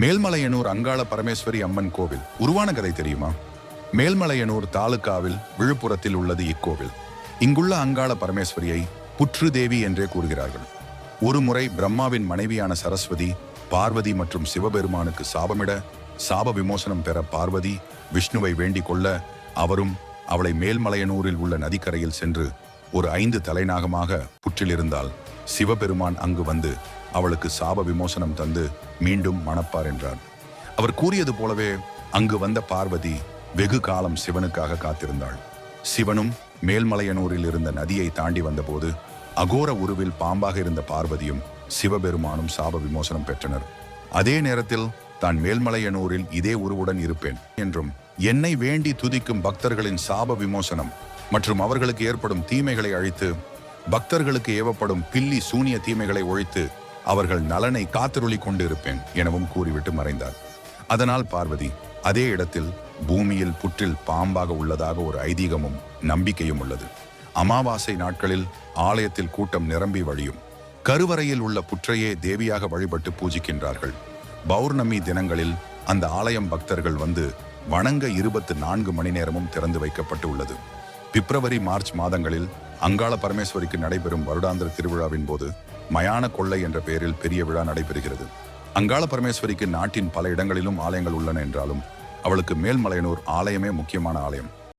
மேல்மலையனூர் அங்காள பரமேஸ்வரி அம்மன் கோவில். உருவான கதை தெரியுமா? மேல்மலையனூர் தாலுகாவில் விழுப்புரத்தில் உள்ளது இக்கோவில். இங்குள்ள அங்காள பரமேஸ்வரியை புற்று தேவி என்றே கூறுகிறார்கள். ஒருமுறை பிரம்மாவின் மனைவியான சரஸ்வதி பார்வதி மற்றும் சிவபெருமானுக்கு சாபமிட சாப விமோசனம் பெற பார்வதி விஷ்ணுவை வேண்டிக் கொள்ள அவரும் அவளை மேல்மலையனூரில் உள்ள நதிக்கரையில் சென்று ஒரு ஐந்து தலைநாகமாக புற்றிலிருந்தால் சிவபெருமான் அங்கு வந்து அவளுக்கு சாப விமோசனம் தந்து மீண்டும் மணப்பார் என்றார். அவர் கூறியது போலவே அங்கு வந்த பார்வதி வெகு காலம் சிவனுக்காக காத்திருந்தாள். சிவனும் மேல்மலையனூரில் இருந்த நதியை தாண்டி வந்தபோது அகோர உருவில் பாம்பாக இருந்த பார்வதியும் சிவபெருமானும் சாப விமோசனம் பெற்றனர். அதே நேரத்தில் தான் மேல்மலையனூரில் இதே உருவுடன் இருப்பேன் என்றும் என்னை வேண்டி துதிக்கும் பக்தர்களின் சாப விமோசனம் மற்றும் அவர்களுக்கு ஏற்படும் தீமைகளை அழித்து பக்தர்களுக்கு ஏவப்படும் பில்லி சூனிய தீமைகளை ஒழித்து அவர்கள் நலனை காத்திருளி கொண்டு இருப்பேன் எனவும் கூறிவிட்டு மறைந்தார். அதனால் பார்வதி அதே இடத்தில் பூமியில் புற்றில் பாம்பாக உள்ளதாக ஒரு ஐதீகமும் நம்பிக்கையும் உள்ளது. அமாவாசை நாட்களில் ஆலயத்தில் கூட்டம் நிரம்பி வழியும். கருவறையில் உள்ள புற்றையே தேவியாக வழிபட்டு பூஜிக்கின்றார்கள். பௌர்ணமி தினங்களில் அந்த ஆலயம் பக்தர்கள் வந்து வணங்க இருபத்து நான்கு மணி நேரமும் திறந்து வைக்கப்பட்டு உள்ளது பிப்ரவரி மார்ச் மாதங்களில் அங்காள பரமேஸ்வரிக்கு நடைபெறும் வருடாந்திர திருவிழாவின் போது மயான கொள்ளை என்ற பெயரில் பெரிய விழா நடைபெறுகிறது. அங்காள பரமேஸ்வரிக்கு நாட்டின் பல இடங்களிலும் ஆலயங்கள் உள்ளன என்றாலும் அவளுக்கு மேல்மலையனூர் ஆலயமே முக்கியமான ஆலயம்.